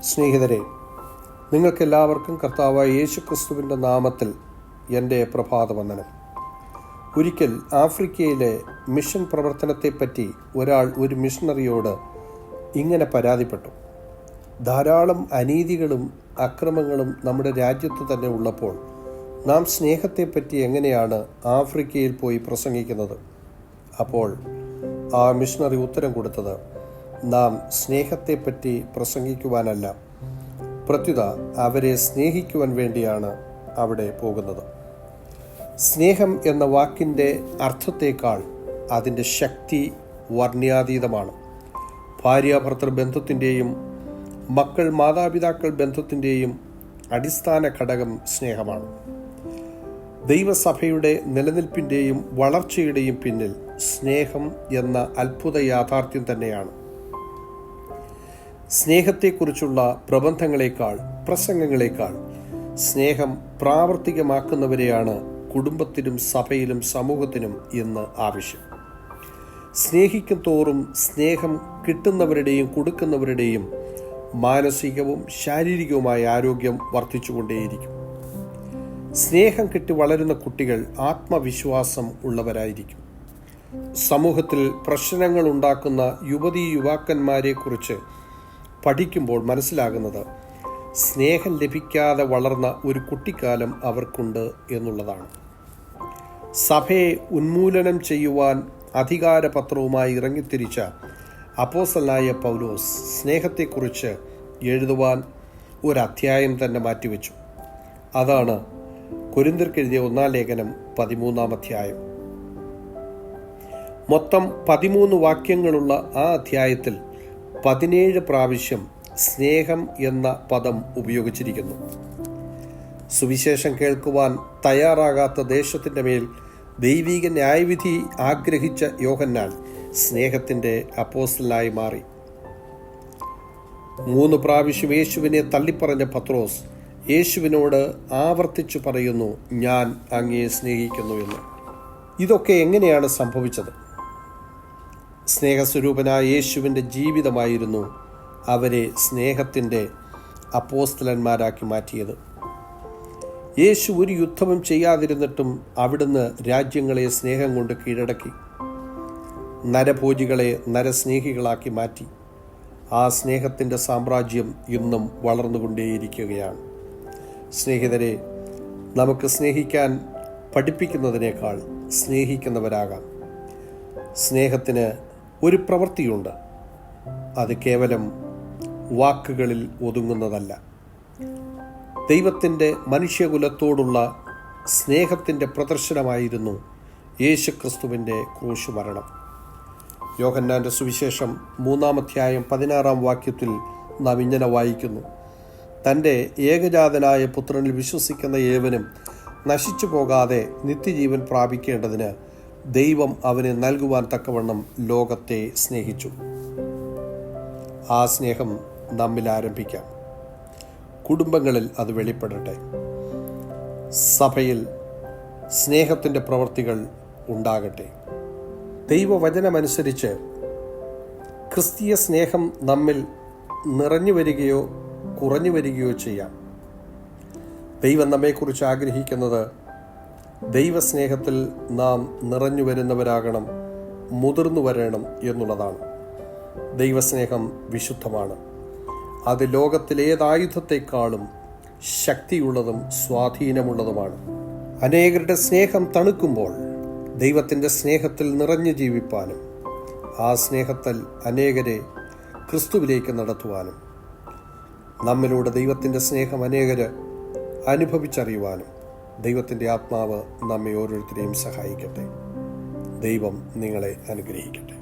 സ്നേഹിതരെ നിങ്ങൾക്കെല്ലാവർക്കും കർത്താവായ യേശു ക്രിസ്തുവിന്റെ നാമത്തിൽ എന്റെ പ്രഭാതവന്ദനം. ഒരിക്കൽ ആഫ്രിക്കയിലെ മിഷൻ പ്രവർത്തനത്തെപ്പറ്റി ഒരാൾ ഒരു മിഷണറിയോട് ഇങ്ങനെ പരാതിപ്പെട്ടു. ധാരാളം അനീതികളും അക്രമങ്ങളും നമ്മുടെ രാജ്യത്ത് തന്നെ ഉള്ളപ്പോൾ നാം സ്നേഹത്തെപ്പറ്റി എങ്ങനെയാണ് ആഫ്രിക്കയിൽ പോയി പ്രസംഗിക്കുന്നത്? അപ്പോൾ ആ മിഷണറി ഉത്തരം കൊടുത്തത് നാം സ്നേഹത്തെപ്പറ്റി പ്രസംഗിക്കുവാനല്ല പ്രത്യുത അവരെ സ്നേഹിക്കുവാൻ വേണ്ടിയാണ് അവിടെ പോകുന്നത്. സ്നേഹം എന്ന വാക്കിന്റെ അർത്ഥത്തേക്കാൾ അതിന്റെ ശക്തി വർണ്യാതീതമാണ് ഭാര്യാഭർത്തൃ ബന്ധത്തിന്റെയും മക്കൾ മാതാപിതാക്കൾ ബന്ധത്തിന്റെയും അടിസ്ഥാന ഘടകം സ്നേഹമാണ്. ദൈവസഭയുടെ നിലനിൽപ്പിന്റെയും വളർച്ചയുടെയും പിന്നിൽ സ്നേഹം എന്ന അത്ഭുത യാഥാർത്ഥ്യം തന്നെയാണ്. സ്നേഹത്തെക്കുറിച്ചുള്ള പ്രബന്ധങ്ങളെക്കാൾ പ്രസംഗങ്ങളെക്കാൾ സ്നേഹം പ്രാവർത്തികമാക്കുന്നവരെയാണ് കുടുംബത്തിനും സഭയിലും സമൂഹത്തിനും ഇന്ന് ആവശ്യം. സ്നേഹിക്കും തോറും സ്നേഹം കിട്ടുന്നവരുടെയും കൊടുക്കുന്നവരുടെയും മാനസികവും ശാരീരികവുമായ ആരോഗ്യം വർദ്ധിച്ചുകൊണ്ടേയിരിക്കും. സ്നേഹം കിട്ടി വളരുന്ന കുട്ടികൾ ആത്മവിശ്വാസം ഉള്ളവരായിരിക്കും. സമൂഹത്തിൽ പ്രശ്നങ്ങൾ ഉണ്ടാക്കുന്ന യുവതീ യുവാക്കന്മാരെക്കുറിച്ച് പഠിക്കുമ്പോൾ മനസ്സിലാകുന്നത് സ്നേഹം ലഭിക്കാതെ വളർന്ന ഒരു കുട്ടിക്കാലം അവർക്കുണ്ട് എന്നുള്ളതാണ്. സഭയെ ഉന്മൂലനം ചെയ്യുവാൻ അധികാരപത്രവുമായി ഇറങ്ങിത്തിരിച്ച അപ്പോസലായ പൗലോസ് സ്നേഹത്തെക്കുറിച്ച് എഴുതുവാൻ ഒരു അധ്യായം തന്നെ മാറ്റിവെച്ചു. അതാണ് കൊരിന്തിർക്കെഴുതിയ ഒന്നാം ലേഖനം പതിമൂന്നാം അധ്യായം. മൊത്തം പതിമൂന്ന് വാക്യങ്ങളുള്ള ആ അധ്യായത്തിൽ പതിനേഴ് പ്രാവശ്യം സ്നേഹം എന്ന പദം ഉപയോഗിച്ചിരിക്കുന്നു. സുവിശേഷം കേൾക്കുവാൻ തയ്യാറാകാത്ത ദേശത്തിന്റെ മേൽ ദൈവിക ന്യായവിധി ആഗ്രഹിച്ച യോഹന്നാൻ സ്നേഹത്തിന്റെ അപ്പോസ്റ്റലായി മാറി. മൂന്ന് പ്രാവശ്യം യേശുവിനെ തള്ളിപ്പറഞ്ഞ പത്രോസ് യേശുവിനോട് ആവർത്തിച്ചു പറയുന്നു ഞാൻ അങ്ങയെ സ്നേഹിക്കുന്നു എന്ന്. ഇതൊക്കെ എങ്ങനെയാണ് സംഭവിച്ചത്? സ്നേഹസ്വരൂപനായ യേശുവിന്റെ ജീവിതമായിരുന്നു അവരെ സ്നേഹത്തിന്റെ അപ്പോസ്തലന്മാരാക്കി മാറ്റിയത്. യേശു ഒരു യുദ്ധവും ചെയ്യാതിരുന്നിട്ടും അവിടുന്ന് രാജ്യങ്ങളെ സ്നേഹം കൊണ്ട് കീഴടക്കി. നരഭോജികളെ നരസ്നേഹികളാക്കി മാറ്റി. ആ സ്നേഹത്തിന്റെ സാമ്രാജ്യം ഇന്നും വളർന്നുകൊണ്ടേയിരിക്കുകയാണ്. സ്നേഹിതരെ നമുക്ക് സ്നേഹിക്കാൻ പഠിപ്പിക്കുന്നതിനേക്കാൾ സ്നേഹിക്കുന്നവരാകാം. സ്നേഹത്തിന് ഒരു പ്രവൃത്തിയുണ്ട്. അത് കേവലം വാക്കുകളിൽ ഒതുങ്ങുന്നതല്ല. ദൈവത്തിന്റെ മനുഷ്യകുലത്തോടുള്ള സ്നേഹത്തിന്റെ പ്രദർശനമായിരുന്നു യേശുക്രിസ്തുവിന്റെ ക്രൂശ് മരണം യോഹന്നാന്റെ സുവിശേഷം മൂന്നാമധ്യായം പതിനാറാം വാക്യത്തിൽ നാം ഇങ്ങനെ വായിക്കുന്നു. തന്റെ ഏകജാതനായ പുത്രനിൽ വിശ്വസിക്കുന്ന ഏവനും നശിച്ചു പോകാതെ നിത്യജീവൻ പ്രാപിക്കേണ്ടതിന് ദൈവം അവന് നൽകുവാൻ തക്കവണ്ണം ലോകത്തെ സ്നേഹിച്ചു. ആ സ്നേഹം നമ്മിൽ ആരംഭിക്കാം. കുടുംബങ്ങളിൽ അത് വെളിപ്പെടട്ടെ. സഭയിൽ സ്നേഹത്തിന്റെ പ്രവർത്തികൾ ഉണ്ടാകട്ടെ. ദൈവവചനമനുസരിച്ച് ക്രിസ്തീയ സ്നേഹം നമ്മിൽ നിറഞ്ഞു വരികയോ കുറഞ്ഞു വരികയോ ചെയ്യാം. ദൈവം നമ്മെക്കുറിച്ച് ആഗ്രഹിക്കുന്നത് ദൈവസ്നേഹത്തിൽ നാം നിറഞ്ഞു വരുന്നവരാകണം മുതിർന്നു വരണം എന്നുള്ളതാണ്. ദൈവസ്നേഹം വിശുദ്ധമാണ്. അത് ലോകത്തിലേതായുധത്തെക്കാളും ശക്തിയുള്ളതും സ്വാധീനമുള്ളതുമാണ്. അനേകരുടെ സ്നേഹം തണുക്കുമ്പോൾ ദൈവത്തിന്റെ സ്നേഹത്തിൽ നിറഞ്ഞു ജീവിപ്പാനും ആ സ്നേഹത്തിൽ അനേകരെ ക്രിസ്തുവിലേക്ക് നടത്തുവാനും നമ്മിലൂടെ ദൈവത്തിന്റെ സ്നേഹം അനേകർ അനുഭവിച്ചറിയുവാനും ദൈവത്തിന്റെ ആത്മാവ് നമ്മെ ഓരോരുത്തരെയും സഹായിക്കട്ടെ. ദൈവം നിങ്ങളെ അനുഗ്രഹിക്കട്ടെ.